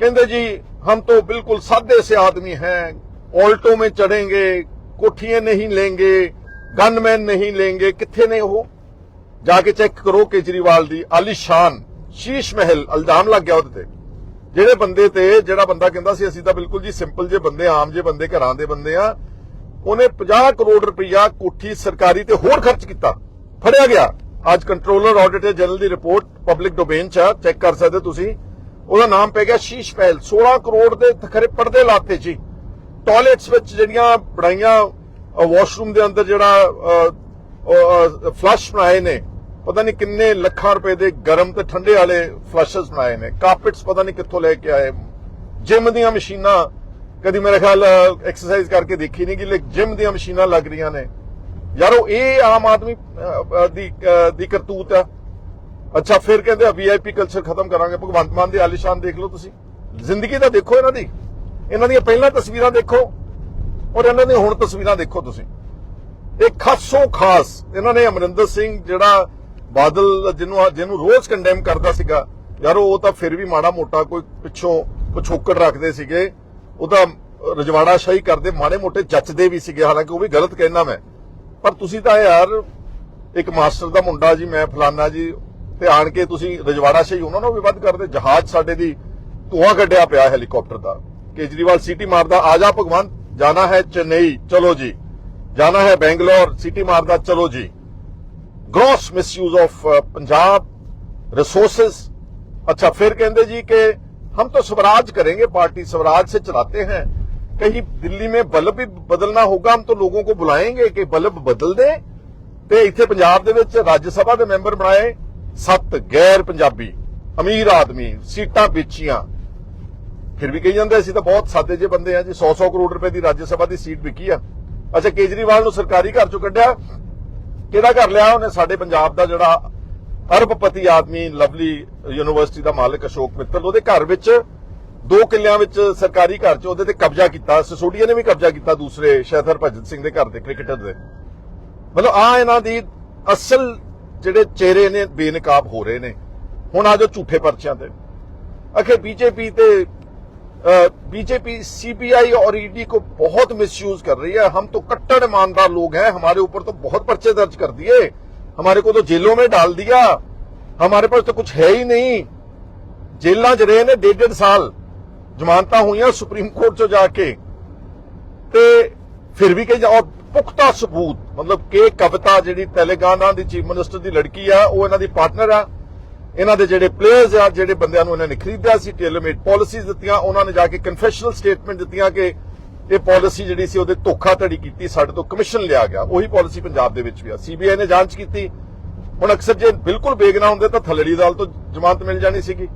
कहते जी हम तो बिल्कुल सादे से आदमी हैं ऑल्टो में चढ़ेंगे कोठियां नहीं लेंगे गनमैन नहीं लेंगे कितने ने वो जाके चेक करो केजरीवाल ਦੀ ਆਲੀਸ਼ਾਨ ਸ਼ੀਸ਼ ਮਹਿਲ ਇਲਜ਼ਾਮ ਲੱਗ ਗਿਆ ਉਹਦੇ ਤੇ ਜਿਹੜੇ ਬੰਦੇ ਤੇ ਜਿਹੜਾ ਬੰਦਾ ਕਹਿੰਦਾ ਸੀ ਅਸੀਂ ਤਾਂ ਬਿਲਕੁਲ ਜੀ ਸਿੰਪਲ ਜੇ ਬੰਦੇ ਆਮ ਜੇ ਬੰਦੇ ਘਰਾਂ ਦੇ ਬੰਦੇ ਆ ਉਹਨੇ 50 ਕਰੋੜ ਰੁਪਇਆ ਕੋਠੀ ਸਰਕਾਰੀ ਤੇ ਹੋਰ ਖਰਚ ਕੀਤਾ ਫੜਿਆ ਗਿਆ ਅੱਜ ਕੰਟਰੋਲਰ ਆਡਿਟਰ ਜਨਰਲ ਦੀ ਰਿਪੋਰਟ ਪਬਲਿਕ ਡੋਮੇਨ 'ਚ ਆ ਚੈੱਕ ਕਰ ਸਕਦੇ ਤੁਸੀਂ ਉਹਦਾ ਨਾਮ ਪੈ ਗਿਆ ਸ਼ੀਸ਼ ਮਹਿਲ 16 ਕਰੋੜ ਦੇ ਖਰੇ ਪਰਦੇ ਲਾਤੇ ਜੀ। ਟਾਇਲਟਸ ਵਿੱਚ ਜਿਹੜੀਆਂ ਬਣਾਈਆਂ ਵਾਸ਼ਰੂਮ ਦੇ ਅੰਦਰ ਜਿਹੜਾ ਫਲਸ਼ ਬਣਾਏ ਨੇ, ਪਤਾ ਨਹੀਂ ਕਿੰਨੇ ਲੱਖਾਂ ਰੁਪਏ ਦੇ ਗਰਮ ਤੇ ਠੰਡੇ ਵਾਲੇ ਫਲਸ਼ਸ ਬਣਾਏ ਨੇ। ਕਾਰਪਟਸ ਪਤਾ ਨਹੀਂ ਕਿੱਥੋਂ ਲੈ ਕੇ ਆਏ। ਜਿਮ ਦੀਆਂ ਮਸ਼ੀਨਾਂ, ਕਦੀ ਮੇਰੇ ਖਿਆਲ ਐਕਸਰਸਾਈਜ਼ ਕਰਕੇ ਦੇਖੀ ਨਹੀਂ ਕਿ ਲੇਕਿਨ ਜਿਮ ਦੀਆਂ ਮਸ਼ੀਨਾਂ ਲੱਗ ਰਹੀਆਂ ਨੇ। ਯਾਰੋ, ਇਹ ਆਮ ਆਦਮੀ ਦੀ ਦੀ ਕਰਤੂਤ ਆ। ਅੱਛਾ, ਫਿਰ ਕਹਿੰਦੇ ਆ ਵੀਆਈਪੀ ਕਲਚਰ ਖਤਮ ਕਰਾਂਗੇ। ਭਗਵੰਤ ਮਾਨ ਦੇ ਆਲੀਸ਼ਾਨ ਦੇਖ ਲਓ ਤੁਸੀਂ। ਜ਼ਿੰਦਗੀ ਤਾਂ ਦੇਖੋ ਇਹਨਾਂ ਦੀ। ਇਹਨਾਂ ਦੀਆਂ ਪਹਿਲਾਂ ਤਸਵੀਰਾਂ ਦੇਖੋ ਔਰ ਇਹਨਾਂ ਦੀਆਂ ਹੁਣ ਤਸਵੀਰਾਂ ਦੇਖੋ ਤੁਸੀਂ। ਇਹ ਖਾਸੋ ਖਾਸ ਇਹਨਾਂ ਨੇ ਅਮਰਿੰਦਰ ਸਿੰਘ ਜਿਹੜਾ ਬਾਦਲ ਜਿਹਨੂੰ ਜਿਹਨੂੰ ਰੋਜ਼ ਕੰਡੈਮ ਕਰਦਾ ਸੀਗਾ, ਯਾਰ, ਉਹ ਤਾਂ ਫਿਰ ਵੀ ਮਾੜਾ ਮੋਟਾ ਕੋਈ ਪਿੱਛੋਂ ਪਿਛੋਕੜ ਰੱਖਦੇ ਸੀਗੇ। ਉਹ ਤਾਂ ਰਜਵਾੜਾ ਸ਼ਾਹੀ ਕਰਦੇ, ਮਾੜੇ ਮੋਟੇ ਜੱਚਦੇ ਵੀ ਸੀਗੇ। ਹਾਲਾਂਕਿ ਉਹ ਵੀ ਗਲਤ ਕਹਿਣਾ ਮੈਂ। ਪਰ ਤੁਸੀਂ ਤਾਂ ਯਾਰ, ਇੱਕ ਮਾਸਟਰ ਦਾ ਮੁੰਡਾ ਜੀ, ਮੈਂ ਫਲਾਨਾ ਜੀ ਤੇ ਆਣ ਕੇ ਤੁਸੀਂ ਰਜਵਾੜਾ ਸ਼ਾਹੀ ਉਹਨਾਂ ਨੂੰ ਵੀ ਵੱਧ ਕਰਦੇ ਜਹਾਜ਼ ਸਾਡੇ ਦੀ ਧੂਆਂ ਕੱਢਿਆ ਪਿਆ ਹੈਲੀਕਾਪਟਰ ਦਾ ਕੇਜਰੀਵਾਲ ਸੀਟੀ ਮਾਰਦਾ ਆ ਜਾ ਭਗਵੰਤ ਜਾਣਾ ਹੈ ਚੇਨਈ ਚਲੋ ਜੀ ਜਾਣਾ ਹੈ ਬੈਂਗਲੌਰ ਸਿਟੀ ਮਾਰਦਾ ਚਲੋ ਜੀ gross misuse of Punjab resources अच्छा फिर कहते जी कि हम तो स्वराज करेंगे पार्टी स्वराज से चलाते हैं कहीं दिल्ली में बल्ब भी बदलना होगा हम तो लोगों को बुलाएंगे कि बल्ब बदल दे ਤੇ ਇੱਥੇ ਪੰਜਾਬ ਦੇ ਵਿੱਚ ਰਾਜ ਸਭਾ ਦੇ ਮੈਂਬਰ ਬਣਾਏ ਸੱਤ ਗੈਰ ਪੰਜਾਬੀ ਅਮੀਰ ਆਦਮੀ ਸੀਟਾਂ ਵੇਚੀਆਂ ਫਿਰ ਵੀ ਕਹੀ ਜਾਂਦੇ, ਅਸੀਂ ਤਾਂ ਬਹੁਤ ਸਾਦੇ ਜਿਹੇ ਬੰਦੇ ਆ ਜੀ 100-100 ਕਰੋੜ ਰੁਪਏ ਦੀ ਰਾਜ ਸਭਾ ਦੀ ਸੀਟ ਵਿਕੀ ਆ। ਅੱਛਾ, ਕੇਜਰੀਵਾਲ ਨੂੰ ਸਰਕਾਰੀ ਘਰ ਚੋਂ ਕੱਢਿਆ। ਕਿਹੜਾ ਘਰ ਲਿਆ ਉਹਨੇ? ਸਾਡੇ ਪੰਜਾਬ ਦਾ ਜਿਹੜਾ ਅਰਬਪਤੀ ਆਦਮੀ ਲਵਲੀ ਯੂਨੀਵਰਸਿਟੀ ਦਾ ਮਾਲਕ ਅਸ਼ੋਕ ਮਿੱਤਲ, ਉਹਦੇ ਘਰ ਵਿੱਚ ਦੋ ਕਿੱਲਿਆਂ ਵਿੱਚ ਸਰਕਾਰੀ ਘਰ 'ਚ ਉਹਦੇ ਤੇ ਕਬਜ਼ਾ ਕੀਤਾ। ਸਸੋਡੀਆ ਨੇ ਵੀ ਕਬਜ਼ਾ ਕੀਤਾ ਦੂਸਰੇ ਸ਼ੈਥਰ ਭਜਨ ਸਿੰਘ ਦੇ ਘਰ ਦੇ, ਕ੍ਰਿਕਟਰ ਦੇ। ਮਤਲਬ ਆ ਇਹਨਾਂ ਦੀ ਅਸਲ ਜਿਹੜੇ ਚਿਹਰੇ ਨੇ ਬੇਨਕਾਬ ਹੋ ਰਹੇ ਨੇ ਹੁਣ ਆ ਜੋ ਝੂਠੇ ਪਰਚਿਆਂ ਤੇ ਅਖੇ ਬੀਜੇਪੀ ਤੇ बीजेपी सीबीआई और ईडी को बहुत मिसयूज कर रही है हम तो कट्टर ईमानदार लोग हैं हमारे ऊपर तो बहुत पर्चे दर्ज कर दिए हमारे को तो जेलों में डाल दिया हमारे पास तो कुछ है ही नहीं जेलों च रहे ने डेढ़ डेढ़ साल जमानत हुई सुप्रीम कोर्ट चो जाके ਤੇ ਫਿਰ ਵੀ ਕਈ ਔਰ ਪੁਖਤਾ ਸਬੂਤ, ਮਤਲਬ ਕਿ ਕਵਿਤਾ ਜਿਹੜੀ ਤੇਲੰਗਾਨਾ ਦੀ ਚੀਫ ਮਿਨਿਸਟਰ ਦੀ ਲੜਕੀ ਆ, ਉਹ ਇਹਨਾਂ ਦੀ ਪਾਰਟਨਰ ਆ। ਇਹਨਾਂ ਦੇ ਜਿਹੜੇ ਪਲੇਅਰਸ ਆ, ਜਿਹੜੇ ਬੰਦਿਆਂ ਨੂੰ ਇਹਨਾਂ ਨੇ ਖਰੀਦਿਆ ਸੀ ਟੇਲਰਮੇਡ ਪਾਲਿਸੀਜ਼ ਦਿੱਤੀਆਂ, ਉਹਨਾਂ ਨੇ ਜਾ ਕੇ ਕਨਫੈਸ਼ਨਲ ਸਟੇਟਮੈਂਟ ਦਿੱਤੀਆਂ ਕਿ ਇਹ ਪਾਲਿਸੀ ਜਿਹੜੀ ਸੀ, ਉਹਦੇ ਧੋਖਾਧੜੀ ਕੀਤੀ, ਸਾਡੇ ਤੋਂ ਕਮਿਸ਼ਨ ਲਿਆ ਗਿਆ। ਉਹੀ ਪਾਲਿਸੀ ਪੰਜਾਬ ਦੇ ਵਿੱਚ ਵੀ ਆ। ਸੀਬੀਆਈ ਨੇ ਜਾਂਚ ਕੀਤੀ। ਹੁਣ ਅਕਸਰ ਜੇ ਬਿਲਕੁਲ ਬੇਗਨਾ ਹੁੰਦੇ ਤਾਂ ਥੱਲੜੀ ਅਦਾਲਤ ਤੋਂ ਜ਼ਮਾਨਤ ਮਿਲ ਜਾਣੀ ਸੀਗੀ।